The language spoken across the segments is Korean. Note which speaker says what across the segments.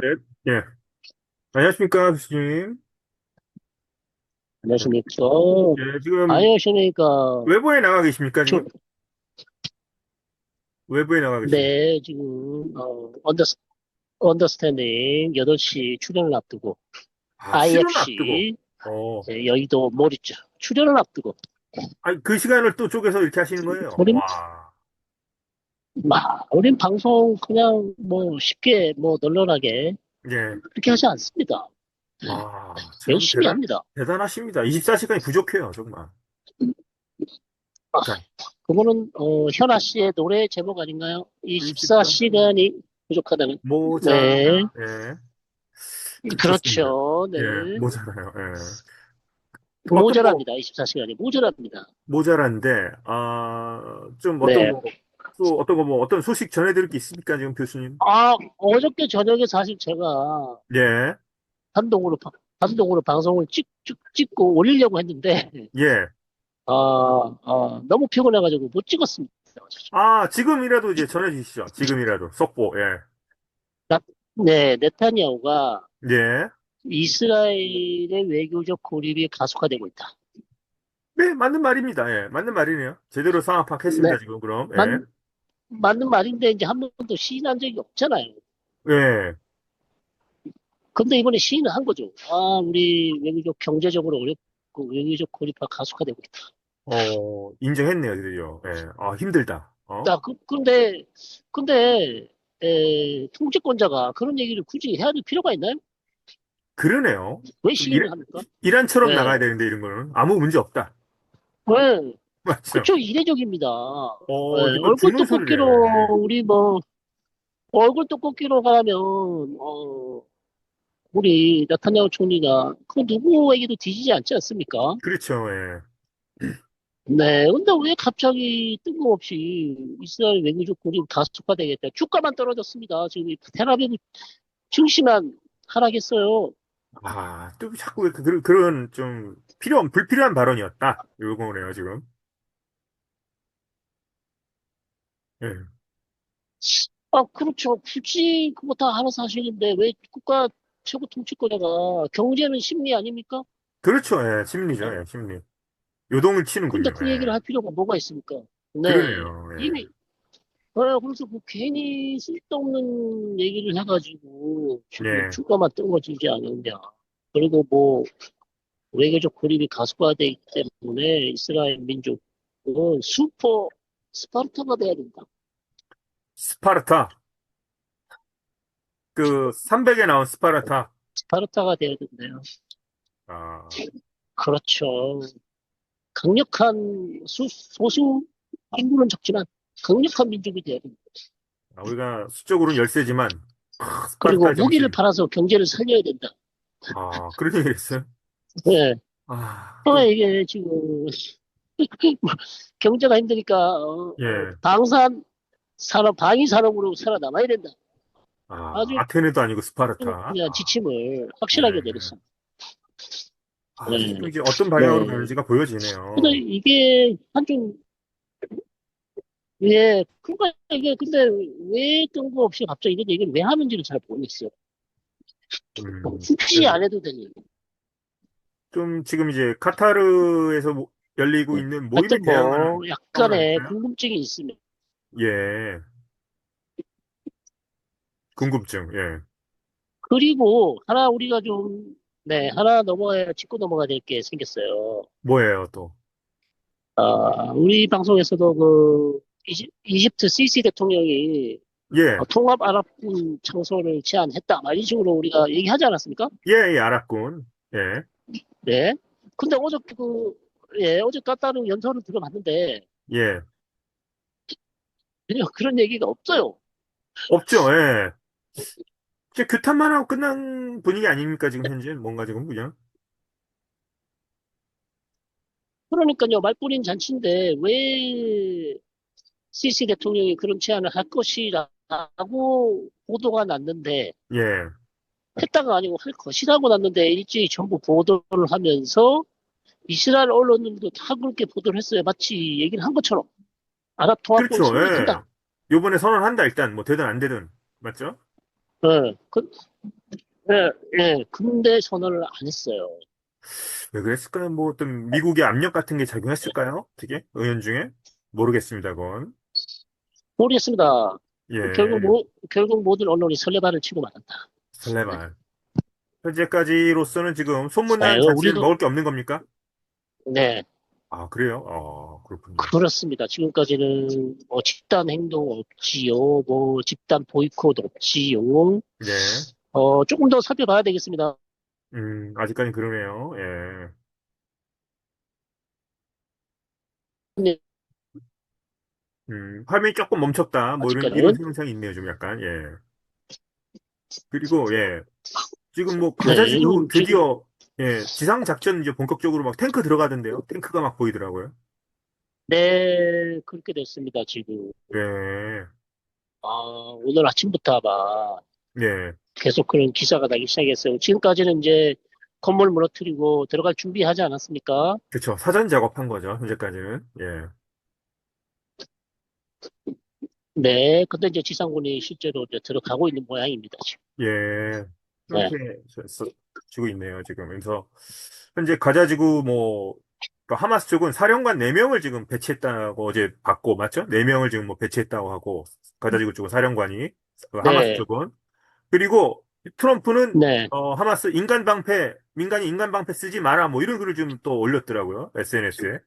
Speaker 1: 네, 예. 안녕하십니까, 교수님.
Speaker 2: 안녕하십니까.
Speaker 1: 예, 지금
Speaker 2: 안녕하십니까.
Speaker 1: 외부에 나가 계십니까,
Speaker 2: 저,
Speaker 1: 지금? 외부에 나가 계십니까?
Speaker 2: 네, 지금, 어, 언더, 언더스탠딩 8시 출연을 앞두고,
Speaker 1: 아, 실은 앞두고.
Speaker 2: IFC,
Speaker 1: 어,
Speaker 2: 네, 여의도 몰 있죠. 출연을 앞두고,
Speaker 1: 아니, 그 시간을 또 쪼개서 이렇게 하시는 거예요? 와,
Speaker 2: 마, 우린 방송 그냥 뭐 쉽게 뭐 널널하게
Speaker 1: 예.
Speaker 2: 그렇게 하지 않습니다.
Speaker 1: 아, 참
Speaker 2: 열심히
Speaker 1: 대단,
Speaker 2: 합니다.
Speaker 1: 대단하십니다. 24시간이 부족해요, 정말.
Speaker 2: 아,
Speaker 1: 자,
Speaker 2: 그거는, 어, 현아 씨의 노래 제목 아닌가요?
Speaker 1: 24,
Speaker 2: 24시간이 부족하다면.
Speaker 1: 모자,
Speaker 2: 네,
Speaker 1: 예.
Speaker 2: 그렇죠. 네.
Speaker 1: 예, 모자라요, 예. 뭐,
Speaker 2: 모자랍니다. 24시간이 모자랍니다.
Speaker 1: 모자란데, 아, 좀 어떤
Speaker 2: 네.
Speaker 1: 거, 또 어떤 거, 뭐, 어떤 소식 전해드릴 게 있습니까, 지금 교수님?
Speaker 2: 아, 어저께 저녁에 사실 제가
Speaker 1: 예,
Speaker 2: 단독으로, 바- 단독으로 방송을 찍, 찍, 찍고 올리려고 했는데,
Speaker 1: 예.
Speaker 2: 아, 아, 너무 피곤해가지고 못 찍었습니다.
Speaker 1: 아, 지금이라도 이제 전해주시죠. 지금이라도. 속보, 예.
Speaker 2: 나- 네, 네타냐후가
Speaker 1: 예.
Speaker 2: 이스라엘의 외교적 고립이 가속화되고 있다.
Speaker 1: 네, 맞는 말입니다. 예. 맞는 말이네요. 제대로 상황 파악했습니다,
Speaker 2: 네,
Speaker 1: 지금, 그럼.
Speaker 2: 맞,
Speaker 1: 예.
Speaker 2: 맞 는 말인데 이제 한 번도 시인한 적이 없잖아요.
Speaker 1: 예.
Speaker 2: 근데 이번에 시인을 한 거죠. 아, 우리 외교적 경제적으로 어렵고 외교적 고립화 가속화되고 있다.
Speaker 1: 어, 인정했네요, 드디어. 예. 아, 힘들다. 어?
Speaker 2: 자, 그, 근데, 근데, 에, 통치권자가 그런 얘기를 굳이 해야 될 필요가 있나요?
Speaker 1: 그러네요. 왜좀
Speaker 2: 시인을
Speaker 1: 일,
Speaker 2: 합니까?
Speaker 1: 이란처럼 나가야
Speaker 2: 네.
Speaker 1: 되는데, 이런 거는. 아무 문제 없다.
Speaker 2: 왜? 그쵸, 이례적입니다.
Speaker 1: 어,
Speaker 2: 예,
Speaker 1: 이거
Speaker 2: 얼굴. 떡볶이로, 우리 뭐, 얼굴 떡볶이로 가면, 어, 우리 나타냐후 총리가 그 누구에게도 뒤지지 않지 않습니까?
Speaker 1: 그렇죠, 예.
Speaker 2: 네, 근데 왜 갑자기 뜬금없이 이스라엘 외교적 고립 가속화되겠다. 주가만 떨어졌습니다. 지금 이 테라비브 증시만 하락했어요.
Speaker 1: 아, 또 자꾸 왜 그, 그런, 그런 좀 필요, 불필요한 발언이었다. 요거네요, 지금. 예.
Speaker 2: 아, 그렇죠. 굳이 그거 다 알아서 하시는데 왜 국가 최고 통치권자가 경제는 심리 아닙니까?
Speaker 1: 그렇죠, 예. 심리죠, 예, 심리. 요동을 치는군요,
Speaker 2: 근데 그 얘기를
Speaker 1: 예.
Speaker 2: 할 필요가 뭐가 있습니까? 네.
Speaker 1: 그러네요, 예.
Speaker 2: 이미, 어, 그래서 뭐 괜히 쓸데없는 얘기를 해가지고
Speaker 1: 예.
Speaker 2: 주가만 떨어지지 않느냐. 그리고 뭐 외교적 고립이 가속화되기 때문에 이스라엘 민족은 슈퍼 스파르타가 돼야 된다.
Speaker 1: 스파르타. 그 300에 나온 스파르타.
Speaker 2: 스파르타가 돼야 된대요.
Speaker 1: 아,
Speaker 2: 그렇죠. 강력한 수, 소수 인구는 적지만 강력한 민족이 돼야 됩니다.
Speaker 1: 아, 우리가 수적으로는 열세지만 아,
Speaker 2: 그리고
Speaker 1: 스파르타
Speaker 2: 무기를
Speaker 1: 정신.
Speaker 2: 팔아서 경제를 살려야 된다.
Speaker 1: 아, 그런 얘기를 했어요?
Speaker 2: 네.
Speaker 1: 아,
Speaker 2: 어,
Speaker 1: 또,
Speaker 2: 이게 지금 경제가 힘드니까 어, 어,
Speaker 1: 예.
Speaker 2: 방산 산업, 방위 산업으로 살아남아야 된다.
Speaker 1: 아,
Speaker 2: 아주
Speaker 1: 아테네도 아니고 스파르타.
Speaker 2: 그냥
Speaker 1: 아,
Speaker 2: 지침을 확실하게
Speaker 1: 네.
Speaker 2: 내렸습니다.
Speaker 1: 아,
Speaker 2: 네.
Speaker 1: 또 이제 어떤 방향으로
Speaker 2: 네.
Speaker 1: 가는지가 보여지네요.
Speaker 2: 근데 이게 한좀 예, 그러니까 이게 근데 왜 뜬금없이 갑자기 이런 얘기를 왜 하는지를 잘 모르겠어요.
Speaker 1: 음,
Speaker 2: 굳이
Speaker 1: 그래서
Speaker 2: 안 해도 되는.
Speaker 1: 좀 지금 이제 카타르에서 모- 열리고 있는 모임에
Speaker 2: 하여튼
Speaker 1: 대항하는
Speaker 2: 뭐
Speaker 1: 상황
Speaker 2: 약간의
Speaker 1: 아닐까요?
Speaker 2: 궁금증이 있으면
Speaker 1: 예, 궁금증, 예.
Speaker 2: 그리고 하나 우리가 좀 네, 하나 넘어야 짚고 넘어가야 될 게 생겼어요.
Speaker 1: 뭐예요, 또?
Speaker 2: 아, 우리 방송에서도 그 이집, 이집트 시시 대통령이
Speaker 1: 예,
Speaker 2: 어, 통합 아랍군 창설을 제안했다. 막 이런 식으로 우리가 얘기하지 않았습니까?
Speaker 1: 예, 예, 알았군. 예,
Speaker 2: 네. 근데 어제 그, 예, 어제 까따르 연설을 들어봤는데
Speaker 1: 예.
Speaker 2: 전혀 그런 얘기가 없어요.
Speaker 1: 없죠, 예. 이제 규탄만 하고 끝난 분위기 아닙니까, 지금 현재? 뭔가 지금 그냥?
Speaker 2: 그러니까요, 말뿐인 잔치인데 왜 시시 대통령이 그런 제안을 할 것이라고 보도가 났는데
Speaker 1: 예,
Speaker 2: 했다가 아니고 할 것이라고 났는데 일제히 전부 보도를 하면서 이스라엘 언론들도 다 그렇게 보도를 했어요. 마치 얘기를 한 것처럼 아랍 통합군
Speaker 1: 그렇죠,
Speaker 2: 선언이
Speaker 1: 예. 요번에 선언한다, 일단. 뭐, 되든 안 되든. 맞죠?
Speaker 2: 예, 그, 예, 예, 근데 선언을 안 했어요.
Speaker 1: 왜 그랬을까요? 뭐 어떤 미국의 압력 같은 게 작용했을까요? 어떻게? 의원 중에? 모르겠습니다, 그건.
Speaker 2: 모르겠습니다. 결국
Speaker 1: 예,
Speaker 2: 모, 결국 모든 언론이 설레발을 치고 말았다.
Speaker 1: 설레발. 현재까지로서는 지금
Speaker 2: 네,
Speaker 1: 소문난 잔치는
Speaker 2: 우리도,
Speaker 1: 먹을 게 없는 겁니까?
Speaker 2: 네,
Speaker 1: 아, 그래요? 어, 그렇군요.
Speaker 2: 그렇습니다. 지금까지는 뭐 집단 행동 없지요. 뭐 집단 보이콧 없지요.
Speaker 1: 네.
Speaker 2: 어, 조금 더 살펴봐야 되겠습니다.
Speaker 1: 음, 아직까지 그러네요. 예.
Speaker 2: 네,
Speaker 1: 음, 화면이 조금 멈췄다. 뭐 이런, 이런
Speaker 2: 아직까지는.
Speaker 1: 현상이 있네요, 좀 약간. 예. 그리고, 예. 지금 뭐,
Speaker 2: 네,
Speaker 1: 가자지구
Speaker 2: 지금,
Speaker 1: 드디어, 예, 지상 작전 이제 본격적으로 막 탱크 들어가던데요. 탱크가 막 보이더라고요.
Speaker 2: 네, 그렇게 됐습니다. 지금.
Speaker 1: 네.
Speaker 2: 아, 오늘 아침부터 아마
Speaker 1: 네.
Speaker 2: 계속 그런 기사가 나기 시작했어요. 지금까지는 이제 건물 무너뜨리고 들어갈 준비하지 않았습니까?
Speaker 1: 그쵸. 사전 작업한 거죠, 현재까지는. 예.
Speaker 2: 네, 근데 이제 지상군이 실제로 이제 들어가고 있는 모양입니다, 지금.
Speaker 1: 예.
Speaker 2: 네,
Speaker 1: 그렇게 써- 주고 있네요, 지금. 그래서, 현재 가자지구 뭐, 그 하마스 쪽은 사령관 4명을 지금 배치했다고 어제 봤고, 맞죠? 4명을 지금 뭐 배치했다고 하고, 가자지구 쪽은 사령관이, 그 하마스
Speaker 2: 네,
Speaker 1: 쪽은. 그리고 트럼프는,
Speaker 2: 네,
Speaker 1: 어, 하마스 인간 방패, 민간이 인간 방패 쓰지 마라, 뭐 이런 글을 좀 또 올렸더라고요, SNS에.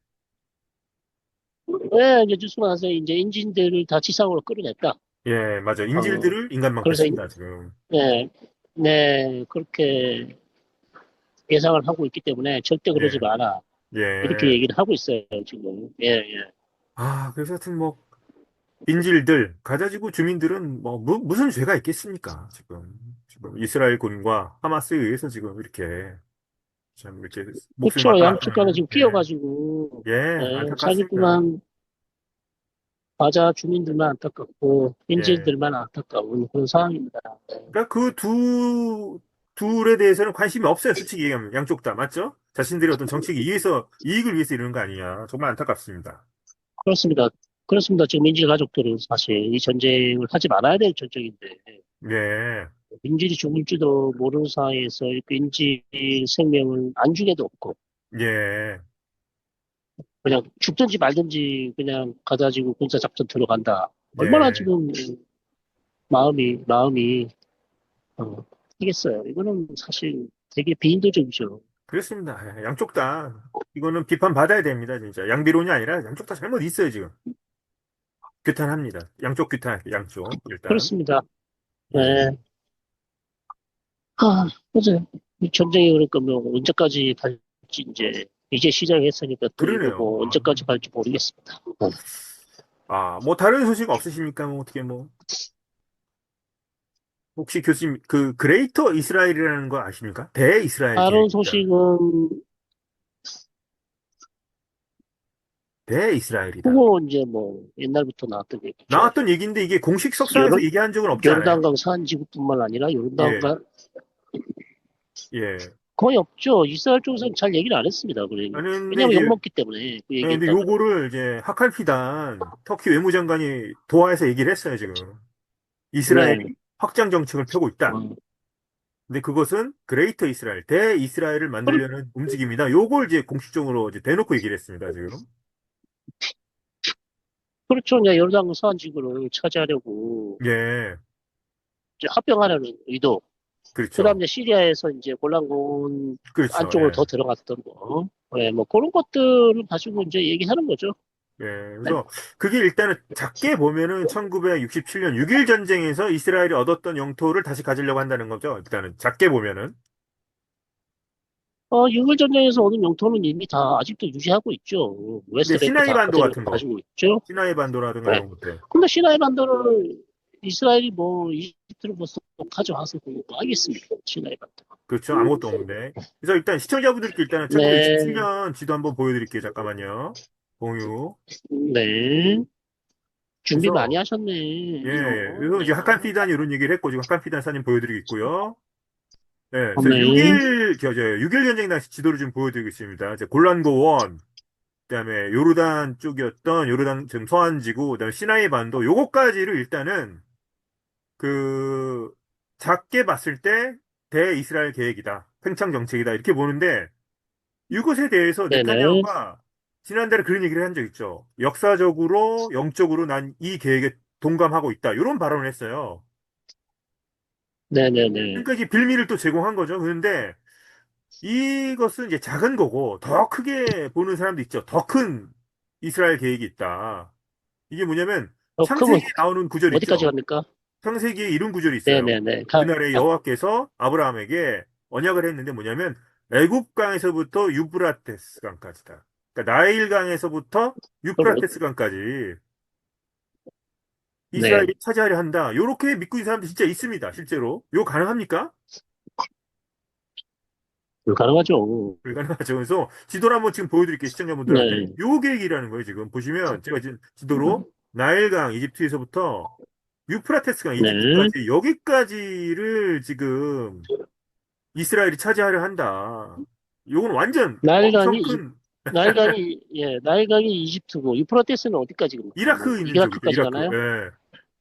Speaker 2: 네, 이제 뉴스 나서 이제 엔진들을 다 지상으로 끌어냈다.
Speaker 1: 예, 맞아.
Speaker 2: 어,
Speaker 1: 인질들을 인간 방패 쓴다, 지금.
Speaker 2: 네, 네, 그렇게 예상을 하고 있기 때문에 절대 그러지
Speaker 1: 예,
Speaker 2: 마라. 이렇게
Speaker 1: 예.
Speaker 2: 얘기를 하고 있어요, 지금. 예, 예.
Speaker 1: 아, 그래서 하여튼 뭐, 인질들, 가자지구 주민들은 뭐, 무, 무슨 죄가 있겠습니까? 지금. 지금 이스라엘 군과 하마스에 의해서 지금 이렇게, 참, 이렇게
Speaker 2: 그렇죠. 양쪽 간에 지금
Speaker 1: 예.
Speaker 2: 뛰어가지고,
Speaker 1: 예,
Speaker 2: 예,
Speaker 1: 안타깝습니다.
Speaker 2: 자기뿐만, 가자 주민들만 안타깝고,
Speaker 1: 예.
Speaker 2: 인질들만 안타까운 그런 상황입니다.
Speaker 1: 그러니까 그 두, 둘에 대해서는 관심이 없어요, 솔직히 얘기하면. 양쪽 다, 맞죠? 자신들의 어떤 정책이 위해서, 이익을 위해서 이러는 거 아니냐. 정말 안타깝습니다.
Speaker 2: 그렇습니다. 그렇습니다. 지금 인질 가족들은 사실 이 전쟁을 하지 말아야 될 전쟁인데,
Speaker 1: 예,
Speaker 2: 인질이 죽을지도 모르는 이렇게 인질 생명을 안 중에도 없고,
Speaker 1: 예,
Speaker 2: 그냥 죽든지 말든지 그냥 가가지고 군사 작전 들어간다. 얼마나
Speaker 1: 예.
Speaker 2: 지금 마음이, 마음이, 어, 하겠어요. 이거는 사실 되게 비인도적이죠.
Speaker 1: 그렇습니다. 예, 양쪽 다, 이거는 비판받아야 됩니다, 진짜. 양비론이 아니라 양쪽 다 잘못 있어요, 지금. 규탄합니다. 양쪽 규탄, 양쪽, 일단.
Speaker 2: 그렇습니다.
Speaker 1: 예.
Speaker 2: 네. 아, 그죠. 이 전쟁이 그러니까 뭐 언제까지 갈지 이제 이제 시작했으니까 또 이거
Speaker 1: 그러네요.
Speaker 2: 뭐
Speaker 1: 아,
Speaker 2: 언제까지 갈지 모르겠습니다. 네.
Speaker 1: 아, 뭐, 다른 소식 없으십니까? 뭐, 어떻게 뭐. 혹시 교수님, 그, 그레이터 이스라엘이라는 거 아십니까? 대이스라엘
Speaker 2: 다른
Speaker 1: 계획이다.
Speaker 2: 소식은
Speaker 1: 대이스라엘이다.
Speaker 2: 그거 이제 뭐 옛날부터 나왔던 얘기죠.
Speaker 1: 나왔던 얘기인데 이게 공식 석상에서
Speaker 2: 요르,
Speaker 1: 얘기한 적은 없지 않아요?
Speaker 2: 요르단강 산지구뿐만 아니라
Speaker 1: 예,
Speaker 2: 요르단강
Speaker 1: 예.
Speaker 2: 거의 없죠. 이스라엘 쪽에서는 잘 얘기를 안 했습니다. 그래.
Speaker 1: 아는데
Speaker 2: 왜냐면
Speaker 1: 이제,
Speaker 2: 욕먹기 때문에 그
Speaker 1: 아, 근데
Speaker 2: 얘기했다가.
Speaker 1: 요거를 이제 하칼피단 터키 외무장관이 도하에서 얘기를 했어요, 지금.
Speaker 2: 네.
Speaker 1: 이스라엘이 확장 정책을 펴고 있다.
Speaker 2: 어,
Speaker 1: 근데 그것은 그레이터 이스라엘, 대 이스라엘을
Speaker 2: 그렇-
Speaker 1: 만들려는 움직임이다. 요걸 이제 공식적으로 이제 대놓고 얘기를 했습니다, 지금.
Speaker 2: 그렇죠. 이제 요르단강 산지구를 차지하려고
Speaker 1: 예,
Speaker 2: 이제 합병하려는 의도.
Speaker 1: 그렇죠.
Speaker 2: 그다음 이제 시리아에서 이제 골란군
Speaker 1: 그렇죠.
Speaker 2: 안쪽으로
Speaker 1: 예.
Speaker 2: 더 들어갔던 거. 네, 뭐 그런 것들을 가지고 이제 얘기하는 거죠.
Speaker 1: 예, 그래서 그게 일단은 작게 보면은 1967년 6.1 전쟁에서 이스라엘이 얻었던 영토를 다시 가지려고 한다는 거죠. 일단은 작게 보면은.
Speaker 2: 어, 유물 전쟁에서 얻은 영토는 이미 다 아직도 유지하고 있죠.
Speaker 1: 근데
Speaker 2: 웨스트뱅크
Speaker 1: 시나이
Speaker 2: 다
Speaker 1: 반도
Speaker 2: 그대로
Speaker 1: 같은 거,
Speaker 2: 가지고 있죠.
Speaker 1: 시나이 반도라든가
Speaker 2: 네.
Speaker 1: 이런 것들.
Speaker 2: 근데 시나이 반도를 이스라엘이 뭐 이집트로부터 가져와서 뭐 하겠습니까? 시나이 반도.
Speaker 1: 그렇죠. 아무것도 없는데. 그래서 일단 시청자분들께 일단은
Speaker 2: 네,
Speaker 1: 1967년 지도 한번 보여드릴게요. 잠깐만요. 공유.
Speaker 2: 네. 준비
Speaker 1: 그래서
Speaker 2: 많이 하셨네.
Speaker 1: 예. 그래서 이제
Speaker 2: 네.
Speaker 1: 하칸 피단이 이런 얘기를 했고 지금 하칸 피단 사진 보여드리고 있고요. 예, 그래서
Speaker 2: 네.
Speaker 1: 6일, 저, 저, 6일 전쟁 당시 지도를 좀 보여드리고 있습니다. 이제 골란고원, 그다음에 요르단 쪽이었던 요르단 지금 서안지구, 그다음에 시나이 반도, 요거까지를 일단은 그 작게 봤을 때 대이스라엘 계획이다. 팽창 정책이다. 이렇게 보는데 이것에 대해서
Speaker 2: 네네.
Speaker 1: 네타냐후가 지난달에 그런 얘기를 한 적 있죠. 역사적으로, 영적으로 난 이 계획에 동감하고 있다. 이런 발언을 했어요.
Speaker 2: 네네네.
Speaker 1: 그러니까 이제 빌미를 또 제공한 거죠. 그런데 이것은 이제 작은 거고 더 크게 보는 사람도 있죠. 더 큰 이스라엘 계획이 있다. 이게 뭐냐면
Speaker 2: 어, 그러면
Speaker 1: 창세기에 나오는 구절
Speaker 2: 어디까지
Speaker 1: 있죠.
Speaker 2: 갑니까?
Speaker 1: 창세기에 이런 구절이 있어요.
Speaker 2: 네네네. 가,
Speaker 1: 그날에 여호와께서 아브라함에게 언약을 했는데 뭐냐면 애굽 강에서부터 유브라테스 강까지다. 그러니까 나일강에서부터 유프라테스 강까지 이스라엘이
Speaker 2: 네.
Speaker 1: 차지하려 한다. 요렇게 믿고 있는 사람도 진짜 있습니다. 실제로. 이거 가능합니까?
Speaker 2: 불가능하죠.
Speaker 1: 불가능하죠. 그래서 지도를 한번 지금 보여드릴게요. 시청자분들한테.
Speaker 2: 네.
Speaker 1: 요 계획이라는 거예요. 지금 보시면 제가 지금 지도로 나일강 이집트에서부터 유프라테스강
Speaker 2: 네.
Speaker 1: 이집트까지 여기까지를 지금 이스라엘이 차지하려 한다. 요건 완전
Speaker 2: 나일강이
Speaker 1: 엄청 큰
Speaker 2: 나일강이 예, 나일강이 이집트고 유프라테스는 어디까지 갑니까?
Speaker 1: 이라크 있는
Speaker 2: 이라크까지
Speaker 1: 쪽이죠.
Speaker 2: 가나요?
Speaker 1: 이라크. 예.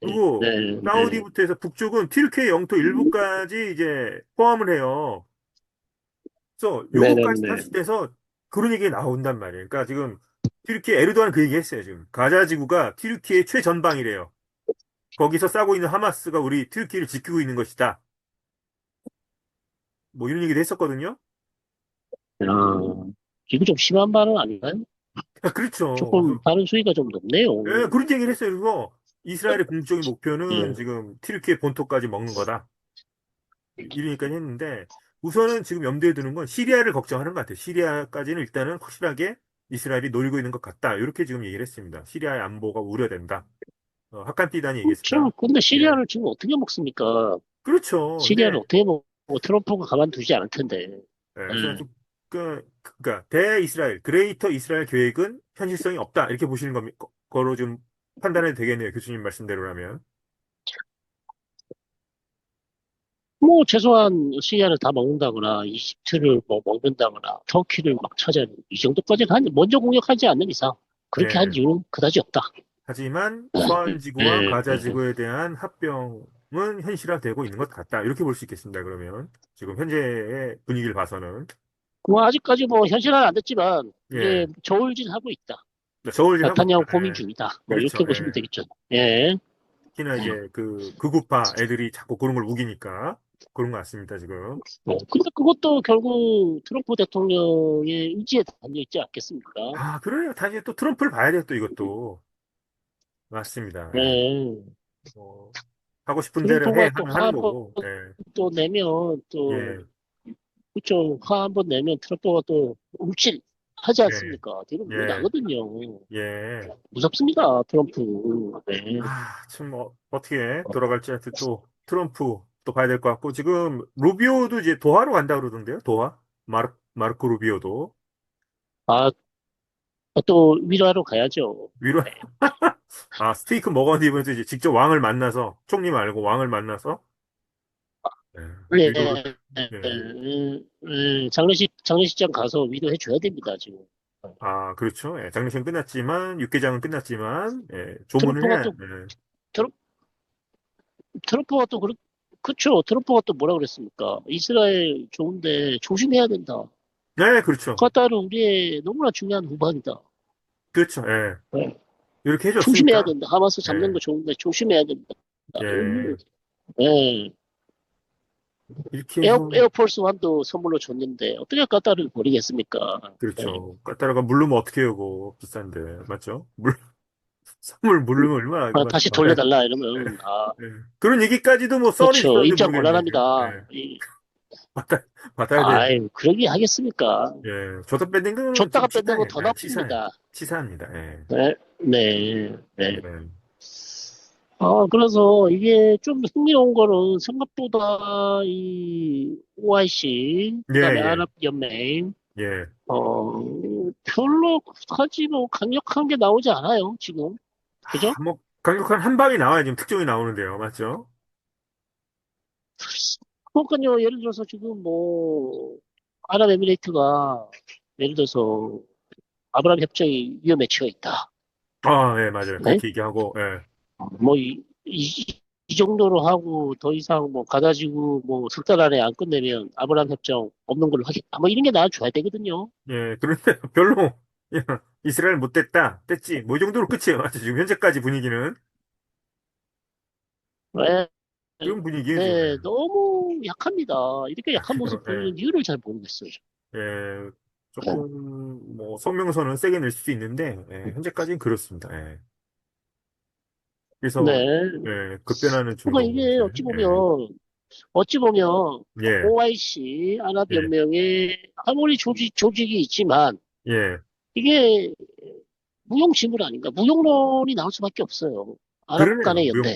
Speaker 1: 그리고
Speaker 2: 네, 네.
Speaker 1: 사우디부터 해서 북쪽은 튀르키예 영토 일부까지 이제 포함을 해요. 그래서 요거까지
Speaker 2: 네네네.
Speaker 1: 탈수돼서 그런 얘기가 나온단 말이에요. 그러니까 지금 튀르키예 에르도안 그 얘기 했어요. 지금 가자 지구가 튀르키예 최전방이래요. 거기서 싸고 있는 하마스가 우리 튀르키예를 지키고 있는 것이다. 뭐 이런 얘기도 했었거든요.
Speaker 2: 야, 이거 좀 심한 발언 아닌가요?
Speaker 1: 아, 그렇죠.
Speaker 2: 조금 발언 수위가 좀 높네요.
Speaker 1: 예, 그런 얘기를 했어요. 그래서 이스라엘의 궁극적인 목표는
Speaker 2: 예.
Speaker 1: 지금 튀르키예 본토까지 먹는 거다. 이러니까 했는데 우선은 지금 염두에 두는 건 시리아를 걱정하는 것 같아요. 시리아까지는 일단은 확실하게 이스라엘이 노리고 있는 것 같다. 이렇게 지금 얘기를 했습니다. 시리아의 안보가 우려된다. 어, 하칸피단이 얘기했습니다.
Speaker 2: 그렇죠. 근데 시리아를 지금 어떻게 먹습니까?
Speaker 1: 그렇죠.
Speaker 2: 시리아를
Speaker 1: 근데,
Speaker 2: 어떻게 먹고 트럼프가 가만두지 않을 텐데.
Speaker 1: 예, 그래서
Speaker 2: 음.
Speaker 1: 좀, 그, 그니까, 대이스라엘, 그레이터 이스라엘 계획은 현실성이 없다. 이렇게 보시는 겁니, 거- 거로 좀 판단해도 되겠네요. 교수님 말씀대로라면.
Speaker 2: 뭐 최소한 시리아를 다 먹는다거나 이집트를 뭐 먹는다거나 터키를 막 차지하는 이 정도까지는 하지 먼저 공격하지 않는 이상 그렇게
Speaker 1: 네.
Speaker 2: 한 이유는 그다지 없다.
Speaker 1: 하지만 수아지구와
Speaker 2: 네.
Speaker 1: 가자지구에 대한 합병은 현실화되고 있는 것 같다. 이렇게 볼 수 있겠습니다. 그러면 지금 현재의 분위기를 봐서는
Speaker 2: 뭐 아직까지 뭐 현실화는 안 됐지만
Speaker 1: 예.
Speaker 2: 이제 저울질하고 있다.
Speaker 1: 하고
Speaker 2: 나타냐후
Speaker 1: 있다.
Speaker 2: 고민
Speaker 1: 예.
Speaker 2: 중이다. 뭐
Speaker 1: 그렇죠.
Speaker 2: 이렇게 보시면
Speaker 1: 예.
Speaker 2: 되겠죠. 예.
Speaker 1: 특히나 이제 그 극우파 애들이 자꾸 그런 걸 우기니까 그런 것 같습니다. 지금.
Speaker 2: 뭐 근데 그것도 결국 트럼프 대통령의 의지에 달려 있지 않겠습니까?
Speaker 1: 아 그래요. 다시 또 트럼프를 봐야 돼요. 또 이것도 맞습니다. 예.
Speaker 2: 네.
Speaker 1: 뭐, 하고 싶은 대로
Speaker 2: 해또
Speaker 1: 하는,
Speaker 2: 한번
Speaker 1: 거고. 예.
Speaker 2: 또 내면 또
Speaker 1: 예.
Speaker 2: 그쵸 화 한번 내면 트럼프가 또 욱실 하지 않습니까? 뒤로
Speaker 1: 예.
Speaker 2: 물러나거든요.
Speaker 1: 예.
Speaker 2: 무섭습니다, 트럼프. 네.
Speaker 1: 아, 참, 어, 어떻게 돌아갈지 하여튼 또 트럼프 또 봐야 될 것 같고, 지금 루비오도 이제 도하로 간다 그러던데요, 도하? 마르, 마르코 루비오도.
Speaker 2: 아, 또 위로하러 가야죠.
Speaker 1: 위로, 아, 스테이크 먹었는데 이제 직접 왕을 만나서, 총리 말고 왕을 만나서, 네,
Speaker 2: 네, 네,
Speaker 1: 네,
Speaker 2: 장례식, 장례식장 가서 위로해 줘야 됩니다, 지금.
Speaker 1: 아, 그렇죠. 예, 장례식은 끝났지만, 육개장은 끝났지만, 예, 조문을
Speaker 2: 트럼프가
Speaker 1: 해.
Speaker 2: 또-
Speaker 1: 예.
Speaker 2: 트럼프가 또, 그렇, 그쵸. 트럼프가 또 뭐라 그랬습니까? 이스라엘 좋은데 조심해야 된다.
Speaker 1: 네, 그렇죠.
Speaker 2: 카타르 우리의 너무나 중요한 후방이다.
Speaker 1: 그렇죠. 예.
Speaker 2: 네.
Speaker 1: 이렇게 해줬으니까.
Speaker 2: 조심해야 된다. 하마스 잡는
Speaker 1: 네.
Speaker 2: 거 좋은데 조심해야 된다.
Speaker 1: 예.
Speaker 2: 네.
Speaker 1: 이렇게
Speaker 2: 에어,
Speaker 1: 해서,
Speaker 2: 에어포스 완도 선물로 줬는데 어떻게 까따를 버리겠습니까? 네.
Speaker 1: 그렇죠. 까따라가 물르면 어떻게 해요, 그거. 비싼데. 맞죠? 물, 선물 물르면 얼마나.
Speaker 2: 아, 다시 돌려달라 이러면 아
Speaker 1: 예. 그런 얘기까지도 뭐 써니
Speaker 2: 그렇죠 입장
Speaker 1: 모르겠네요.
Speaker 2: 곤란합니다.
Speaker 1: 예.
Speaker 2: 이-
Speaker 1: 받아, 받아야 돼.
Speaker 2: 아유 그러기 하겠습니까?
Speaker 1: 예. 줬다 뺏는 거는
Speaker 2: 줬다가
Speaker 1: 좀
Speaker 2: 뺏는 건더
Speaker 1: 치사해. 예, 치사해.
Speaker 2: 나쁩니다.
Speaker 1: 치사합니다. 예.
Speaker 2: 네, 네, 네.
Speaker 1: 네.
Speaker 2: 아 그래서 이게 좀 흥미로운 거는 생각보다 이 OIC 그 다음에
Speaker 1: 예, 예.
Speaker 2: 아랍연맹
Speaker 1: 예.
Speaker 2: 어 별로 하지 뭐 강력한 게 나오지 않아요 지금 그죠?
Speaker 1: 아, 뭐, 강력한 한 방이 나와야 지금 특종이 나오는데요. 맞죠?
Speaker 2: 그러니까요, 예를 들어서 지금 뭐, 아랍에미레이트가, 예를 들어서, 아브라함 협정이 위험 외치가 있다.
Speaker 1: 아, 예, 맞아요.
Speaker 2: 네?
Speaker 1: 그렇게 얘기하고, 예.
Speaker 2: 뭐, 이, 이, 이 정도로 하고 더 이상 뭐 가다지고 뭐 석 달 안에 안 끝내면 아브라함 협정 없는 걸로 하겠다. 뭐 이런 게 나와줘야 되거든요.
Speaker 1: 예, 그런데 별로, 야, 이스라엘 못 됐다, 됐지. 뭐 이 정도로 끝이에요. 지금 현재까지 분위기는.
Speaker 2: 왜?
Speaker 1: 이런 분위기예요,
Speaker 2: 네,
Speaker 1: 지금.
Speaker 2: 너무 약합니다. 이렇게 약한 모습
Speaker 1: 예.
Speaker 2: 보이는 이유를 잘 모르겠어요.
Speaker 1: 예, 조금, 뭐, 성명서는 세게 낼 수도 있는데, 예, 현재까지는 그렇습니다. 예. 그래서,
Speaker 2: 네.
Speaker 1: 예, 급변하는.
Speaker 2: 그러니까 이게 어찌 보면 어찌 보면
Speaker 1: 예,
Speaker 2: OIC 아랍연맹의 아무리 조직 조직이 있지만
Speaker 1: 예,
Speaker 2: 이게 무용지물 아닌가? 무용론이 나올 수밖에 없어요. 아랍
Speaker 1: 그러네요.
Speaker 2: 간의
Speaker 1: 무용-
Speaker 2: 연대.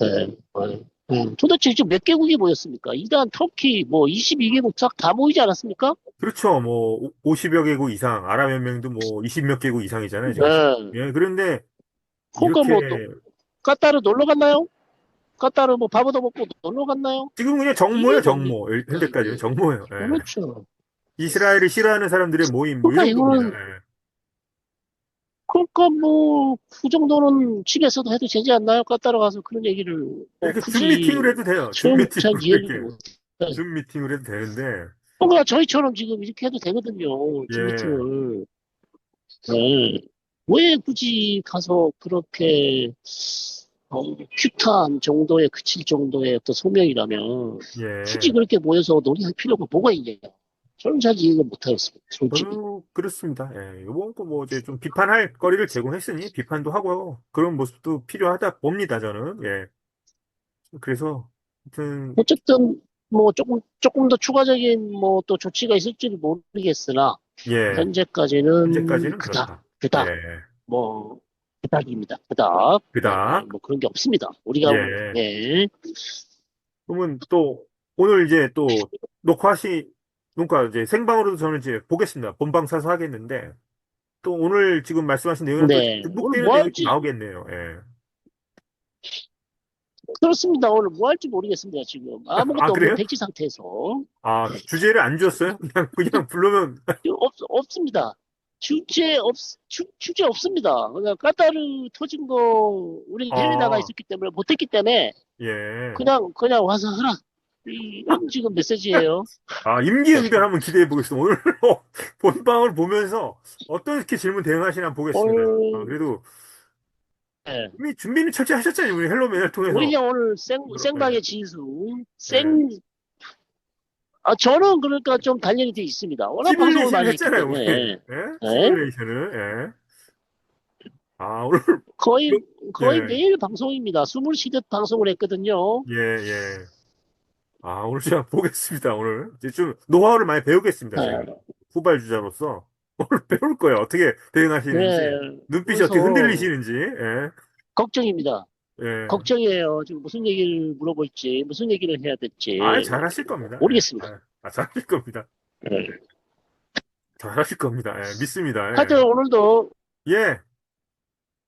Speaker 1: 예.
Speaker 2: 네. 네. 음, 도대체 지금 몇 개국이 모였습니까? 이단, 터키, 뭐 22개국 싹다 모이지 않았습니까?
Speaker 1: 그렇죠. 뭐, 50여 개국 이상, 아랍연맹도 뭐, 20 몇 개국 이상이잖아요, 지금.
Speaker 2: 네.
Speaker 1: 예, 그런데,
Speaker 2: 그러니까 뭐
Speaker 1: 이렇게,
Speaker 2: 까따르 놀러 갔나요? 까따르 뭐밥 얻어먹고 놀러 갔나요?
Speaker 1: 지금 그냥 정모예요, 정모. 현재까지는
Speaker 2: 이게-
Speaker 1: 정모예요. 예.
Speaker 2: 그렇죠.
Speaker 1: 이스라엘을 싫어하는 사람들의 모임, 뭐, 이런
Speaker 2: 그러니까
Speaker 1: 겁니다.
Speaker 2: 이거는
Speaker 1: 예.
Speaker 2: 그러니까 뭐 그 정도는 측에서도 해도 되지 않나요? 까따르 가서 그런 얘기를 뭐
Speaker 1: 이렇게 줌
Speaker 2: 굳이
Speaker 1: 미팅을 해도 돼요.
Speaker 2: 줌잘
Speaker 1: 미팅을
Speaker 2: 이해를
Speaker 1: 이렇게.
Speaker 2: 못.
Speaker 1: 줌 미팅을 해도 되는데,
Speaker 2: 그러니까 저희처럼 지금 이렇게 해도 되거든요. 줌
Speaker 1: 예.
Speaker 2: 미팅을. 네. 왜 굳이 가서 그렇게 어, 큐트한 정도에 그칠 정도의 어떤 소명이라면
Speaker 1: 예.
Speaker 2: 굳이 그렇게 모여서 논의할 필요가 뭐가 있냐. 저는 잘 이해가 못하겠습니다. 솔직히.
Speaker 1: 저도 그렇습니다. 예. 이번 거 뭐 이제 좀 비판할 거리를 제공했으니 비판도 하고 그런 모습도 필요하다 봅니다, 저는. 예. 그래서, 아무튼,
Speaker 2: 어쨌든 뭐 조금 조금 더 추가적인 뭐 또 조치가 있을지는 모르겠으나
Speaker 1: 예.
Speaker 2: 현재까지는
Speaker 1: 현재까지는
Speaker 2: 그닥
Speaker 1: 그렇다.
Speaker 2: 그닥
Speaker 1: 예.
Speaker 2: 뭐 그닥입니다. 그닥
Speaker 1: 그닥.
Speaker 2: 네, 뭐 그런 게 없습니다. 우리가
Speaker 1: 예.
Speaker 2: 예.
Speaker 1: 그러면 또 오늘 이제 또 녹화시 그러니까 이제 생방으로도 저는 이제 보겠습니다. 본방 사수 하겠는데 또 오늘 지금 말씀하신 내용은
Speaker 2: 네.
Speaker 1: 또
Speaker 2: 오늘
Speaker 1: 중복되는
Speaker 2: 뭐
Speaker 1: 내용이
Speaker 2: 할지
Speaker 1: 나오겠네요. 예.
Speaker 2: 그렇습니다. 오늘 뭐 할지 모르겠습니다. 지금 아무것도
Speaker 1: 아, 그래요?
Speaker 2: 없는 백지 상태에서
Speaker 1: 아, 주제를 안 주었어요? 그냥 그냥 부르면
Speaker 2: 없 없습니다. 주제 없 주, 주제 없습니다. 그냥 까따르 터진 거 우리 해외
Speaker 1: 아.
Speaker 2: 나가 있었기 때문에 못했기 때문에
Speaker 1: 예.
Speaker 2: 그냥 그냥 와서 하라. 이런 지금 메시지예요.
Speaker 1: 아, 임기응변 한번 기대해 보겠습니다. 오늘 본방을 보면서 어떻게 질문 대응하시나 보겠습니다.
Speaker 2: 오늘-
Speaker 1: 아, 그래도
Speaker 2: 네.
Speaker 1: 이미 준비는 철저히 하셨잖아요. 우리 헬로맨을 통해서.
Speaker 2: 우리 그냥 오늘 생, 생방의 진수, 생, 아, 저는 그러니까 좀 단련이 돼 있습니다. 워낙 방송을 많이 했기
Speaker 1: 했잖아요, 우리.
Speaker 2: 때문에.
Speaker 1: 예?
Speaker 2: 네.
Speaker 1: 시뮬레이션을, 예. 아, 오늘,
Speaker 2: 거의, 거의
Speaker 1: 네.
Speaker 2: 매일 방송입니다. 20시대 방송을 했거든요.
Speaker 1: 예, 예. 아, 오늘 제가 보겠습니다, 오늘. 이제 좀 노하우를 많이 배우겠습니다,
Speaker 2: 네.
Speaker 1: 제가. 후발주자로서. 오늘 배울 거예요. 어떻게 대응하시는지.
Speaker 2: 네.
Speaker 1: 눈빛이
Speaker 2: 그래서-
Speaker 1: 어떻게 흔들리시는지, 예.
Speaker 2: 걱정입니다.
Speaker 1: 예.
Speaker 2: 걱정이에요. 지금 무슨 얘기를 물어볼지, 무슨 얘기를 해야 될지.
Speaker 1: 아, 잘하실 겁니다.
Speaker 2: 모르겠습니다.
Speaker 1: 예. 아, 잘하실 겁니다.
Speaker 2: 네.
Speaker 1: 잘하실 겁니다. 예, 믿습니다. 예.
Speaker 2: 하여튼 오늘도,
Speaker 1: 예,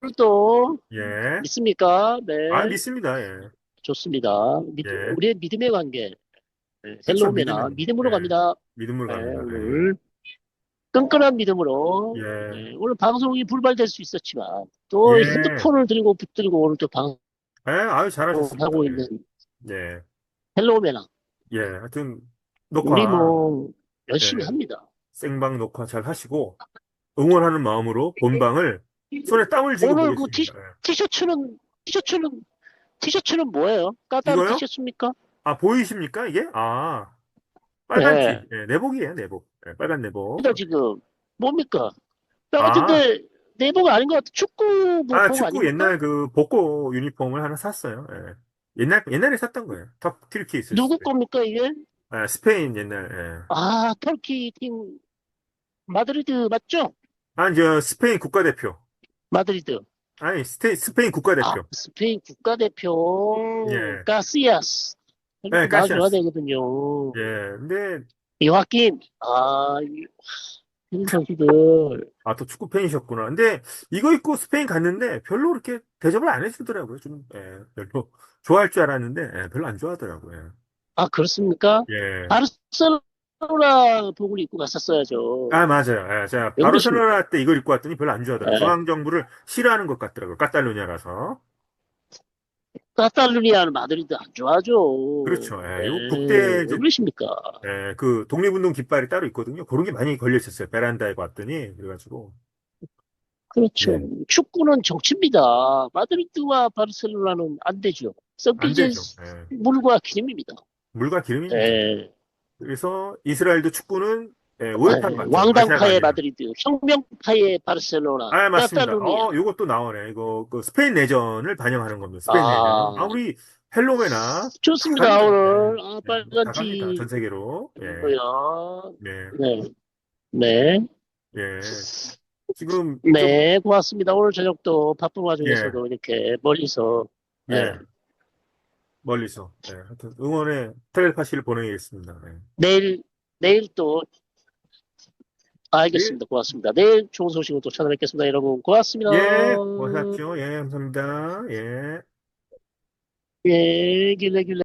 Speaker 2: 오늘도
Speaker 1: 예.
Speaker 2: 믿습니까? 네.
Speaker 1: 아, 믿습니다. 예.
Speaker 2: 좋습니다. 믿,
Speaker 1: 예.
Speaker 2: 우리의 믿음의 관계. 헬로메나
Speaker 1: 믿음의-
Speaker 2: 믿음으로
Speaker 1: 예.
Speaker 2: 갑니다.
Speaker 1: 믿음으로
Speaker 2: 네,
Speaker 1: 갑니다.
Speaker 2: 오늘 끈끈한 믿음으로
Speaker 1: 예.
Speaker 2: 네, 오늘 방송이 불발될 수 있었지만 또
Speaker 1: 예.
Speaker 2: 핸드폰을 들고 붙들고 오늘 또 방송하고
Speaker 1: 예, 아유, 잘하셨습니다. 예.
Speaker 2: 있는
Speaker 1: 예.
Speaker 2: 헬로메나
Speaker 1: 예, 하여튼, 녹화,
Speaker 2: 우리 뭐 열심히
Speaker 1: 예.
Speaker 2: 합니다.
Speaker 1: 생방 녹화 잘 하시고, 응원하는 마음으로 본방을 손에 땀을 쥐고
Speaker 2: 오늘 그
Speaker 1: 보겠습니다. 예.
Speaker 2: 티셔츠는 티셔츠는 티셔츠는 뭐예요?
Speaker 1: 이거요?
Speaker 2: 티셔츠입니까?
Speaker 1: 아, 보이십니까, 이게? 아, 빨간
Speaker 2: 네.
Speaker 1: 티. 예, 내복이에요, 내복. 예, 빨간 내복.
Speaker 2: 그러니까 지금 뭡니까? 나
Speaker 1: 아.
Speaker 2: 같은데 내복 아닌 것 같아. 축구 뭐
Speaker 1: 아,
Speaker 2: 복
Speaker 1: 축구
Speaker 2: 아닙니까?
Speaker 1: 옛날 그 복고 유니폼을 하나 샀어요. 예. 옛날, 옛날에 샀던 거예요. top 튀르키 있을
Speaker 2: 누구
Speaker 1: 때.
Speaker 2: 겁니까 이게?
Speaker 1: 아, 스페인 옛날, 예.
Speaker 2: 아 터키 팀 마드리드 맞죠?
Speaker 1: 아, 이제 스페인 국가대표.
Speaker 2: 마드리드.
Speaker 1: 아니, 스테, 스페인 국가대표.
Speaker 2: 아, 스페인 국가대표
Speaker 1: 예.
Speaker 2: 가시아스.
Speaker 1: 네,
Speaker 2: 나와줘야
Speaker 1: 가시아스.
Speaker 2: 되거든요.
Speaker 1: 예, 근데,
Speaker 2: 요아킴. 아, 이 이 선수들.
Speaker 1: 아, 또 축구 팬이셨구나. 근데, 이거 입고 스페인 갔는데, 별로 그렇게 대접을 안 해주더라고요. 좀, 예, 별로. 좋아할 줄 알았는데, 예, 별로 안 좋아하더라고요.
Speaker 2: 아, 그렇습니까?
Speaker 1: 예.
Speaker 2: 바르셀로나 복을 입고 갔었어야죠.
Speaker 1: 아, 맞아요. 예, 제가
Speaker 2: 왜
Speaker 1: 바르셀로나 때 이걸 입고 왔더니 별로 안 좋아하더라고요.
Speaker 2: 네.
Speaker 1: 중앙정부를 싫어하는 것 같더라고요. 카탈루냐라서.
Speaker 2: 카탈루니아는 마드리드 안 좋아하죠.
Speaker 1: 그렇죠. 예, 요
Speaker 2: 예,
Speaker 1: 국대
Speaker 2: 왜
Speaker 1: 이제
Speaker 2: 그러십니까?
Speaker 1: 예, 그 독립운동 깃발이 따로 있거든요. 그런 게 많이 걸려 있었어요. 베란다에 왔더니 그래가지고
Speaker 2: 그렇죠.
Speaker 1: 네.
Speaker 2: 축구는 정치입니다. 마드리드와 바르셀로나는 안 되죠.
Speaker 1: 안
Speaker 2: 썩기제
Speaker 1: 되죠. 예,
Speaker 2: 물과 기름입니다.
Speaker 1: 물과 기름입니다.
Speaker 2: 예,
Speaker 1: 그래서 이스라엘도 축구는 예, 우에파는
Speaker 2: 예,
Speaker 1: 맞죠.
Speaker 2: 왕당파의 마드리드, 혁명파의 바르셀로나,
Speaker 1: 아, 맞습니다.
Speaker 2: 카탈루니아.
Speaker 1: 어, 요것도 나오네. 이거, 그 스페인 내전을 반영하는 겁니다. 스페인
Speaker 2: 아.
Speaker 1: 내전. 아, 우리 헬로메나.
Speaker 2: 좋습니다.
Speaker 1: 갑니다.
Speaker 2: 오늘
Speaker 1: 네.
Speaker 2: 아,
Speaker 1: 네,
Speaker 2: 빨간 다티
Speaker 1: 갑니다. 전 세계로. 예? 네,
Speaker 2: 네, 네,
Speaker 1: 예. 지금,
Speaker 2: 네, 고맙습니다. 오늘 저녁도 바쁜
Speaker 1: 예.
Speaker 2: 와중에서도 이렇게 멀리서
Speaker 1: 좀, 예.
Speaker 2: 네.
Speaker 1: 멀리서. 예, 하여튼 응원의 텔레파시를 보내겠습니다. 예.
Speaker 2: 내일 내일 또 알겠습니다. 고맙습니다. 내일 좋은 소식으로 또 찾아뵙겠습니다. 여러분 고맙습니다.
Speaker 1: 예, 고하셨죠. 예, 감사합니다. 예.
Speaker 2: 예, 길래 길래.